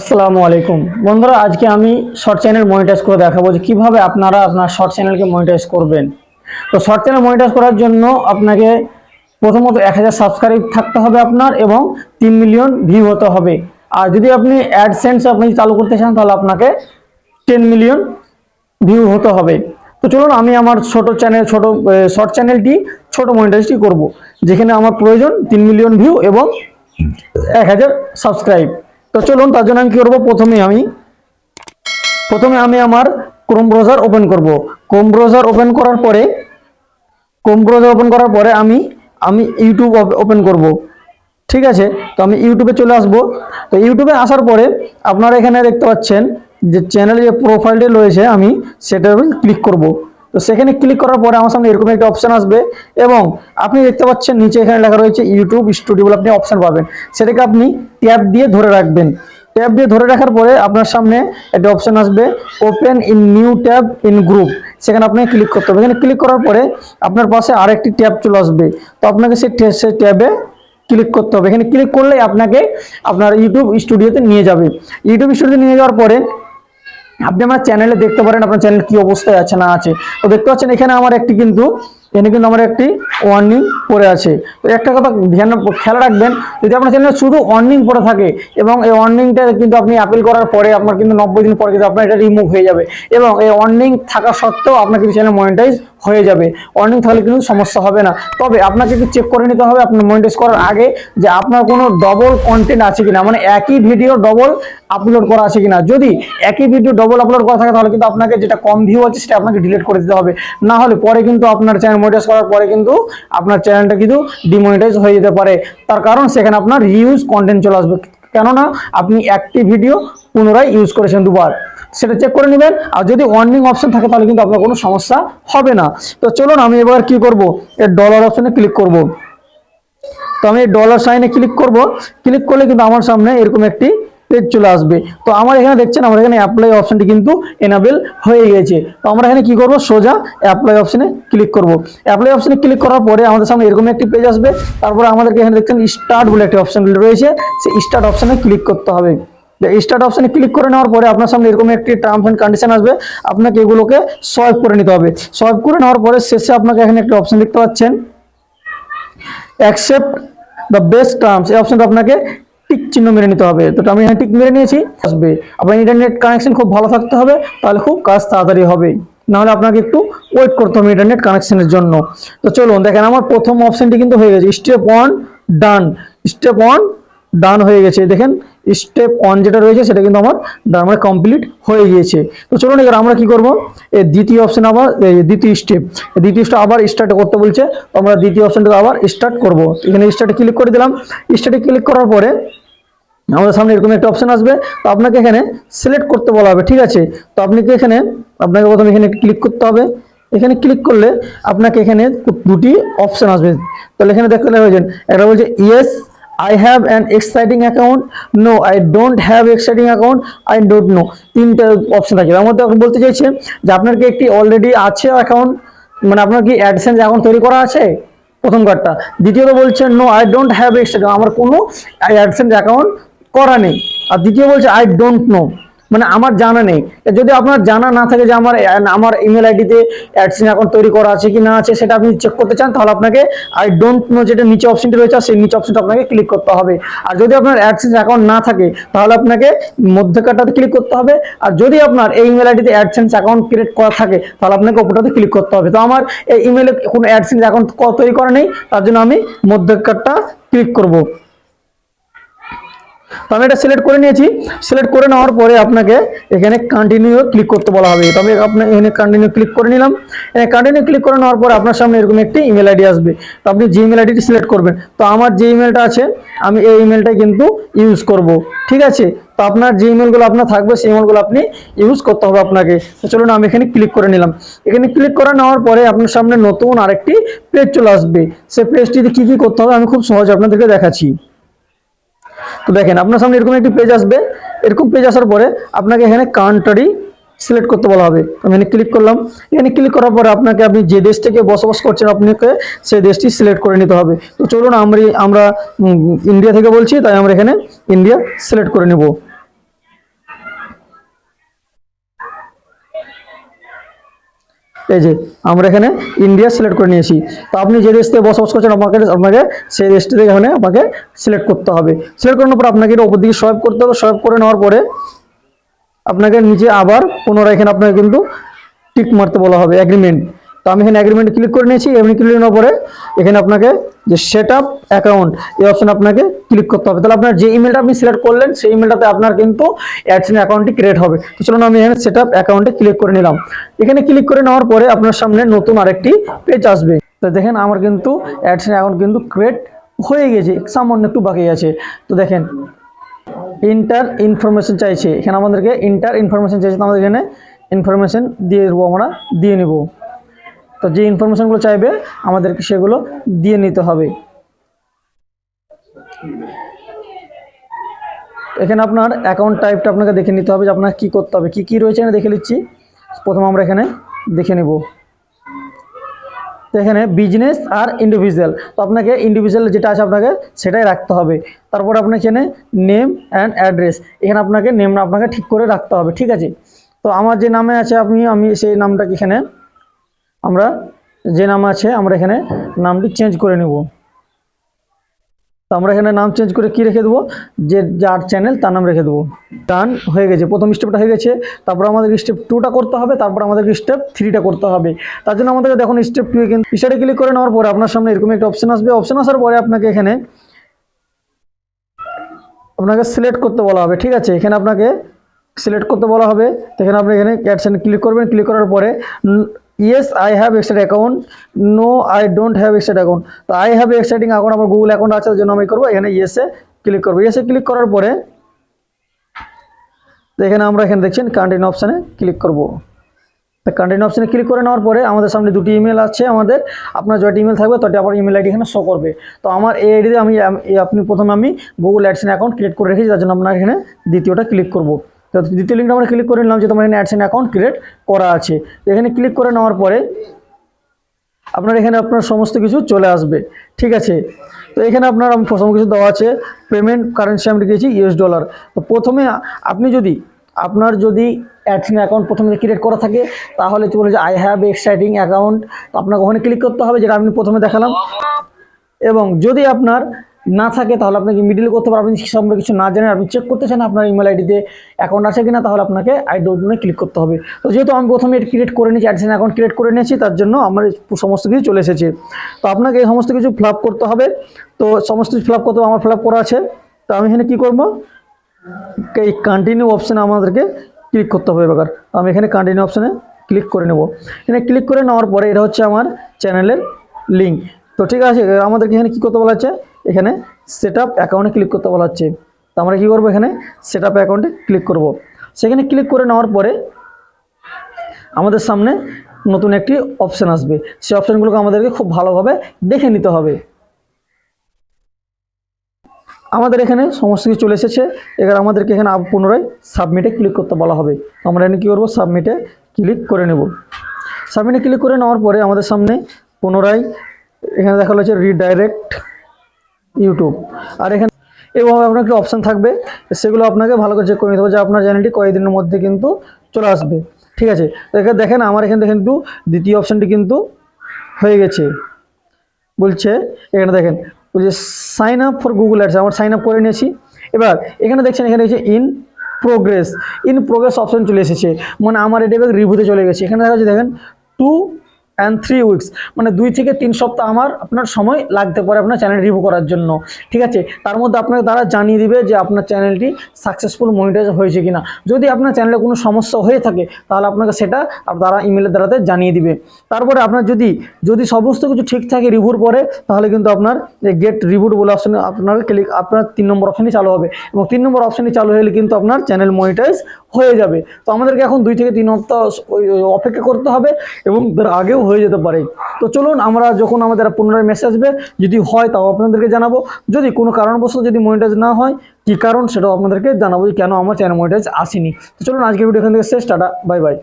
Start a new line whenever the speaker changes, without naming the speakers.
আসসালামু আলাইকুম। বন্ধুরা, আজকে আমি শর্ট চ্যানেল মনিটাইজ করে দেখাবো যে কীভাবে আপনারা আপনার শর্ট চ্যানেলকে মনিটাইজ করবেন। তো শর্ট চ্যানেল মনিটাইজ করার জন্য আপনাকে প্রথমত এক হাজার সাবস্ক্রাইব থাকতে হবে আপনার এবং তিন মিলিয়ন ভিউ হতে হবে। আর যদি আপনি অ্যাডসেন্স আপনি চালু করতে চান, তাহলে আপনাকে টেন মিলিয়ন ভিউ হতে হবে। তো চলুন, আমি আমার ছোট চ্যানেল ছোট শর্ট চ্যানেলটি ছোট মনিটাইজটি করব। যেখানে আমার প্রয়োজন তিন মিলিয়ন ভিউ এবং এক হাজার সাবস্ক্রাইব তো চলুন, তার জন্য আমি কী করব? প্রথমে আমি প্রথমে আমি আমার ক্রোম ব্রাউজার ওপেন করব। ক্রোম ব্রাউজার ওপেন করার পরে ক্রোম ব্রাউজার ওপেন করার পরে আমি আমি ইউটিউব ওপেন করব। ঠিক আছে? তো আমি ইউটিউবে চলে আসব। তো ইউটিউবে আসার পরে আপনারা এখানে দেখতে পাচ্ছেন যে চ্যানেলে যে প্রোফাইলটি রয়েছে, আমি সেটার ক্লিক করব। তো সেখানে ক্লিক করার পরে আমার সামনে এরকম একটা অপশন আসবে এবং আপনি দেখতে পাচ্ছেন নিচে এখানে লেখা রয়েছে ইউটিউব স্টুডিও বলে আপনি অপশান পাবেন। সেটাকে আপনি ট্যাব দিয়ে ধরে রাখবেন। ট্যাব দিয়ে ধরে রাখার পরে আপনার সামনে একটা অপশন আসবে open in new tab in group সেখানে আপনাকে ক্লিক করতে হবে। এখানে ক্লিক করার পরে আপনার পাশে আরেকটি ট্যাব চলে আসবে। তো আপনাকে সেই সেই ট্যাবে ক্লিক করতে হবে। এখানে ক্লিক করলেই আপনাকে আপনার ইউটিউব স্টুডিওতে নিয়ে যাবে। ইউটিউব স্টুডিওতে নিয়ে যাওয়ার পরে আপনি আমার চ্যানেলে দেখতে পারেন আপনার চ্যানেল কি অবস্থায় আছে, না আছে। তো দেখতে পাচ্ছেন এখানে আমার একটি কিন্তু এখানে কিন্তু আমার একটি ওয়ার্নিং পড়ে আছে। তো একটা কথা ধ্যান, খেয়াল রাখবেন, যদি আপনার চ্যানেলে শুধু ওয়ার্নিং পড়ে থাকে এবং এই ওয়ার্নিংটা কিন্তু আপনি অ্যাপিল করার পরে আপনার কিন্তু নব্বই দিন পরে কিন্তু আপনার এটা রিমুভ হয়ে যাবে এবং এই ওয়ার্নিং থাকা সত্ত্বেও আপনার কিন্তু চ্যানেল মনিটাইজ হয়ে যাবে। ওয়ার্নিং থাকলে কিন্তু সমস্যা হবে না। তবে আপনাকে একটু চেক করে নিতে হবে আপনার মনিটাইজ করার আগে যে আপনার কোনো ডবল কন্টেন্ট আছে কিনা মানে একই ভিডিও ডবল আপলোড করা আছে কিনা। যদি একই ভিডিও ডবল আপলোড করা থাকে, তাহলে কিন্তু আপনাকে যেটা কম ভিউ আছে, সেটা আপনাকে ডিলিট করে দিতে হবে। না হলে পরে কিন্তু আপনার চ্যানেল মনিটাইজ করার পরে কিন্তু আপনার চ্যানেলটা কিন্তু ডিমনিটাইজ হয়ে যেতে পারে। তার কারণ সেখানে আপনার রিউজ কন্টেন্ট চলে আসবে। কেননা আপনি একটি ভিডিও পুনরায় ইউজ করেছেন দুবার। সেটা চেক করে নেবেন। আর যদি ওয়ার্নিং অপশন থাকে তাহলে কিন্তু আপনার কোনো সমস্যা হবে না। তো চলুন আমি এবার কি করব? এর ডলার অপশনে ক্লিক করব। তো আমি ডলার সাইনে ক্লিক করব। ক্লিক করলে কিন্তু আমার সামনে এরকম একটি পেজ চলে আসবে। তো আমার এখানে দেখছেন, আমার এখানে অ্যাপ্লাই অপশনটি কিন্তু এনাবেল হয়ে গেছে তো আমরা এখানে কি করব? সোজা অ্যাপ্লাই অপশানে ক্লিক করব। অ্যাপ্লাই অপশানে ক্লিক করার পরে আমাদের সামনে এরকম একটি পেজ আসবে। তারপরে আমাদেরকে এখানে দেখছেন স্টার্ট বলে একটি অপশন রয়েছে। সেই স্টার্ট অপশানে ক্লিক করতে হবে। স্টার্ট অপশানে ক্লিক করে নেওয়ার পরে আপনার সামনে এরকম একটি টার্মস অ্যান্ড কন্ডিশন আসবে। আপনাকে এগুলোকে সলভ করে নিতে হবে। সলভ করে নেওয়ার পরে শেষে আপনাকে এখানে একটি অপশন দেখতে পাচ্ছেন। অ্যাকসেপ্ট দ্য বেস্ট টার্মস এই অপশনটা আপনাকে টিক চিহ্ন মেরে নিতে হবে। তো আমি এখানে টিক মেরে নিয়েছি, আসবে। আপনার ইন্টারনেট কানেকশন খুব ভালো থাকতে হবে, তাহলে খুব কাজ তাড়াতাড়ি হবে। নাহলে আপনাকে একটু ওয়েট করতে হবে ইন্টারনেট কানেকশনের জন্য। তো চলুন, দেখেন আমার প্রথম অপশনটি কিন্তু হয়ে গেছে। Step one done step one done হয়ে গেছে। দেখেন স্টেপ ওয়ান যেটা রয়েছে, সেটা কিন্তু আমার ডান মানে কমপ্লিট হয়ে গিয়েছে। তো চলুন এবার আমরা কি করব? এই দ্বিতীয় অপশন আবার দ্বিতীয় স্টেপ দ্বিতীয় স্টেপ আবার স্টার্ট করতে বলছে। আমরা দ্বিতীয় অপশনটা আবার স্টার্ট করব। এখানে স্টার্টে ক্লিক করে দিলাম। স্টার্টে ক্লিক করার পরে আমাদের সামনে এরকম একটা অপশন আসবে। তো আপনাকে এখানে সিলেক্ট করতে বলা হবে, ঠিক আছে? তো আপনি কি এখানে, আপনাকে প্রথমে এখানে ক্লিক করতে হবে। এখানে ক্লিক করলে আপনাকে এখানে দুটি অপশান আসবে। তাহলে এখানে দেখতে হয়েছেন একটা বলছে yes I have an exciting account no I don't have exciting account I don't know তিনটা অপশন থাকে। তার মধ্যে বলতে চাইছেন যে, আপনার কি একটি অলরেডি আছে অ্যাকাউন্ট মানে আপনার কি অ্যাডসেন্স অ্যাকাউন্ট তৈরি করা আছে? প্রথম কার্ডটা দ্বিতীয়ত বলছেন no I don't have extra আমার কোনো অ্যাডসেন্স অ্যাকাউন্ট করা নেই। আর দ্বিতীয় বলছে আই ডোন্ট নো মানে আমার জানা নেই। যদি আপনার জানা না থাকে যে আমার আমার ইমেল আইডিতে অ্যাডসেন্স অ্যাকাউন্ট তৈরি করা আছে কি না আছে, সেটা আপনি চেক করতে চান, তাহলে আপনাকে আই ডোন্ট নো যেটা নিচে অপশনটি রয়েছে, সেই নিচে অপশনটা আপনাকে ক্লিক করতে হবে। আর যদি আপনার অ্যাডসেন্স অ্যাকাউন্ট না থাকে, তাহলে আপনাকে মধ্যকারটাতে ক্লিক করতে হবে। আর যদি আপনার এই ইমেল আইডিতে অ্যাডসেন্স অ্যাকাউন্ট ক্রিয়েট করা থাকে, তাহলে আপনাকে ওপরটাতে ক্লিক করতে হবে। তো আমার এই ইমেলে কোনো অ্যাডসেন্স অ্যাকাউন্ট তৈরি করা নেই, তার জন্য আমি মধ্যকারটা ক্লিক করব। তো আমি এটা সিলেক্ট করে নিয়েছি। সিলেক্ট করে নেওয়ার পরে আপনাকে এখানে কন্টিনিউ ক্লিক করতে বলা হবে। তো আমি আপনার এখানে কন্টিনিউ ক্লিক করে নিলাম। এখানে কন্টিনিউ ক্লিক করে নেওয়ার পরে আপনার সামনে এরকম একটি ইমেল আইডি আসবে। তো আপনি যে ইমেল আইডিটি সিলেক্ট করবেন, তো আমার যে ইমেলটা আছে, আমি এই ইমেলটাই কিন্তু ইউজ করব। ঠিক আছে? তো আপনার যে ইমেলগুলো আপনার থাকবে, সেই ইমেলগুলো আপনি ইউজ করতে হবে আপনাকে। তো চলুন আমি এখানে ক্লিক করে নিলাম। এখানে ক্লিক করে নেওয়ার পরে আপনার সামনে নতুন আরেকটি পেজ চলে আসবে। সেই পেজটিতে কী কী করতে হবে, আমি খুব সহজে আপনাদেরকে দেখাচ্ছি। তো দেখেন, আপনার সামনে এরকম একটি পেজ আসবে। এরকম পেজ আসার পরে আপনাকে এখানে কান্ট্রি সিলেক্ট করতে বলা হবে। আমি এখানে ক্লিক করলাম। এখানে ক্লিক করার পরে আপনাকে আপনি যে দেশ থেকে বসবাস করছেন, আপনাকে সেই দেশটি সিলেক্ট করে নিতে হবে। তো চলুন, আমরা আমরা ইন্ডিয়া থেকে বলছি, তাই আমরা এখানে ইন্ডিয়া সিলেক্ট করে নেব। এই যে, আমরা এখানে ইন্ডিয়া সিলেক্ট করে নিয়েছি। তো আপনি যে দেশ থেকে বসবাস করছেন আমাকে আপনাকে সেই দেশটি থেকে এখানে আমাকে সিলেক্ট করতে হবে। সিলেক্ট করানোর পর আপনাকে এটা উপর দিকে সোয়াইপ করতে হবে। সোয়াইপ করে নেওয়ার পরে আপনাকে নিচে আবার পুনরায় এখানে আপনাকে কিন্তু টিক মারতে বলা হবে অ্যাগ্রিমেন্ট তো আমি এখানে অ্যাগ্রিমেন্ট ক্লিক করে নিয়েছি, এমনি ক্লিক নেওয়ার পরে এখানে আপনাকে যে সেট আপ অ্যাকাউন্ট এই অপশন আপনাকে ক্লিক করতে হবে। তাহলে আপনার যে ইমেলটা আপনি সিলেক্ট করলেন, সেই ইমেলটাতে আপনার কিন্তু অ্যাডসেন অ্যাকাউন্টটি ক্রিয়েট হবে। তো চলুন আমি এখানে সেট আপ অ্যাকাউন্টে ক্লিক করে নিলাম। এখানে ক্লিক করে নেওয়ার পরে আপনার সামনে নতুন আরেকটি পেজ আসবে। তো দেখেন আমার কিন্তু অ্যাডসেন অ্যাকাউন্ট কিন্তু ক্রিয়েট হয়ে গেছে, সামান্য একটু বাকি আছে। তো দেখেন ইন্টার ইনফরমেশন চাইছে। এখানে আমাদেরকে ইন্টার ইনফরমেশন চাইছে আমাদের এখানে ইনফরমেশন দিয়ে দেবো আমরা, দিয়ে নেব। তো যে ইনফরমেশনগুলো চাইবে, আমাদেরকে সেগুলো দিয়ে নিতে হবে। এখানে আপনার অ্যাকাউন্ট টাইপটা আপনাকে দেখে নিতে হবে যে আপনার কী করতে হবে, কী কী রয়েছে এখানে দেখে নিচ্ছি। প্রথম আমরা এখানে দেখে নেব। তো এখানে বিজনেস আর ইন্ডিভিজুয়াল তো আপনাকে ইন্ডিভিজুয়াল যেটা আছে আপনাকে সেটাই রাখতে হবে। তারপর আপনার এখানে নেম অ্যান্ড অ্যাড্রেস এখানে আপনাকে নেম আপনাকে ঠিক করে রাখতে হবে, ঠিক আছে? তো আমার যে নামে আছে আপনি, আমি সেই নামটাকে এখানে আমরা যে নাম আছে, আমরা এখানে নামটি চেঞ্জ করে নেব। তো আমরা এখানে নাম চেঞ্জ করে কি রেখে দেবো? যে যার চ্যানেল তার নাম রেখে দেবো। ডান হয়ে গেছে। প্রথম স্টেপটা হয়ে গেছে। তারপর আমাদের স্টেপ টুটা করতে হবে। তারপর আমাদের স্টেপ থ্রিটা করতে হবে। তার জন্য আমাদেরকে দেখুন স্টেপ টু কিন্তু স্টারে ক্লিক করে নেওয়ার পরে আপনার সামনে এরকম একটা অপশান আসবে। অপশান আসার পরে আপনাকে এখানে আপনাকে সিলেক্ট করতে বলা হবে। ঠিক আছে? এখানে আপনাকে সিলেক্ট করতে বলা হবে। এখানে আপনি এখানে অ্যাডসেন ক্লিক করবেন। ক্লিক করার পরে yes I have extra account no I don't have extra account তো আই হ্যাভ এক্সট্রাটিং অ্যাকাউন্ট আমার গুগল অ্যাকাউন্ট আছে জন্য আমি করব। এখানে ইয়েসে ক্লিক করব। ইয়েসে ক্লিক করার পরে, তো এখানে আমরা এখানে দেখছেন কন্টিনিউ অপশানে ক্লিক করব। তো কন্টিনিউ অপশানে ক্লিক করে নেওয়ার পরে আমাদের সামনে দুটি ইমেল আছে আমাদের। আপনার যটি ইমেল থাকবে তটি আপনার ইমেল আইডি এখানে শো করবে। তো আমার এই আইডিতে আমি আপনি প্রথমে আমি গুগল অ্যাডসেন অ্যাকাউন্ট ক্রিয়েট করে রেখেছি তার জন্য আপনার এখানে দ্বিতীয়টা ক্লিক করব। তো দ্বিতীয় লিঙ্কটা আমরা ক্লিক করে নিলাম যে তোমার এখানে অ্যাডসেন অ্যাকাউন্ট ক্রিয়েট করা আছে। এখানে ক্লিক করে নেওয়ার পরে আপনার এখানে আপনার সমস্ত কিছু চলে আসবে। ঠিক আছে? তো এখানে আপনার সমস্ত কিছু দেওয়া আছে। পেমেন্ট কারেন্সি আমি লিখেছি ইউএস ডলার তো প্রথমে আপনি যদি, আপনার যদি অ্যাডসিন অ্যাকাউন্ট প্রথমে ক্রিয়েট করা থাকে, তাহলে তো বলে যে আই হ্যাভ এক্সাইটিং অ্যাকাউন্ট আপনাকে ওখানে ক্লিক করতে হবে, যেটা আমি প্রথমে দেখালাম। এবং যদি আপনার না থাকে, তাহলে আপনাকে মিডিল করতে পারবেন। সম্পর্কে কিছু না জানেন আপনি চেক করতে চান আপনার ইমেল আইডিতে অ্যাকাউন্ট আছে কিনা, তাহলে আপনাকে আই ডোন্টে ক্লিক করতে হবে। তো যেহেতু আমি প্রথমে ক্রিয়েট করে নিয়েছি অ্যাডসেন অ্যাকাউন্ট ক্রিয়েট করে নিয়েছি, তার জন্য আমার সমস্ত কিছু চলে এসেছে। তো আপনাকে এই সমস্ত কিছু ফিল করতে হবে। তো সমস্ত কিছু ফিল করতে আমার ফিল করা আছে। তো আমি এখানে কী করব? এই কন্টিনিউ অপশানে আমাদেরকে ক্লিক করতে হবে এবার। আমি এখানে কন্টিনিউ অপশানে ক্লিক করে নেব। এখানে ক্লিক করে নেওয়ার পরে এটা হচ্ছে আমার চ্যানেলের লিঙ্ক তো ঠিক আছে, আমাদেরকে এখানে কী করতে বলা হচ্ছে? এখানে সেট আপ অ্যাকাউন্টে ক্লিক করতে বলা হচ্ছে। তো আমরা কী করব এখানে? সেট আপ অ্যাকাউন্টে ক্লিক করব। সেখানে ক্লিক করে নেওয়ার পরে আমাদের সামনে নতুন একটি অপশান আসবে। সেই অপশানগুলোকে আমাদেরকে খুব ভালোভাবে দেখে নিতে হবে। আমাদের এখানে সমস্ত কিছু চলে এসেছে। এবার আমাদেরকে এখানে পুনরায় সাবমিটে ক্লিক করতে বলা হবে। আমরা এখানে কী করব? সাবমিটে ক্লিক করে নেব। সাবমিটে ক্লিক করে নেওয়ার পরে আমাদের সামনে পুনরায় এখানে দেখা হচ্ছে রিডাইরেক্ট ইউটিউব আর এখানে এবং আপনার একটা অপশান থাকবে। সেগুলো আপনাকে ভালো করে চেক করে নিতে হবে যে আপনার চ্যানেলটি কয়েকদিনের মধ্যে কিন্তু চলে আসবে। ঠিক আছে? এখানে দেখেন, আমার এখানে কিন্তু দ্বিতীয় অপশানটি কিন্তু হয়ে গেছে। বলছে, এখানে দেখেন, বলছে sign up for Google ads আমার সাইন আপ করে নিয়েছি। এবার এখানে দেখছেন, এখানে হচ্ছে in progress in progress option চলে এসেছে। মানে আমার এটা এবার রিভিউতে চলে গেছে। এখানে দেখা যাচ্ছে, দেখেন টু অ্যান্ড থ্রি উইকস মানে দুই থেকে তিন সপ্তাহ আমার আপনার সময় লাগতে পারে আপনার চ্যানেল রিভিউ করার জন্য, ঠিক আছে? তার মধ্যে আপনাকে তারা জানিয়ে দিবে যে আপনার চ্যানেলটি সাকসেসফুল মনিটাইজ হয়েছে কিনা। যদি আপনার চ্যানেলে কোনো সমস্যা হয়ে থাকে, তাহলে আপনাকে সেটা তারা ইমেলের দ্বারাতে জানিয়ে দিবে। তারপরে আপনার যদি যদি সমস্ত কিছু ঠিক থাকে রিভিউর পরে, তাহলে কিন্তু আপনার গেট রিভিউড বলে অপশন আপনার ক্লিক আপনার তিন নম্বর অপশনই চালু হবে। এবং তিন নম্বর অপশনই চালু হলে কিন্তু আপনার চ্যানেল মনিটাইজ হয়ে যাবে। তো আমাদেরকে এখন দুই থেকে তিন হপ্তাহ অপেক্ষা করতে হবে এবং তার আগেও হয়ে যেতে পারে। তো চলুন, আমরা যখন আমাদের পুনরায় মেসেজ আসবে, যদি হয় তাও আপনাদেরকে জানাব। যদি কোনো কারণবশত যদি মনিটাইজ না হয়, কী কারণ সেটাও আপনাদেরকে জানাব যে কেন আমার চ্যানেল মনিটাইজ আসেনি। তো চলুন, আজকের ভিডিও এখান থেকে শেষ, টাটা বাই বাই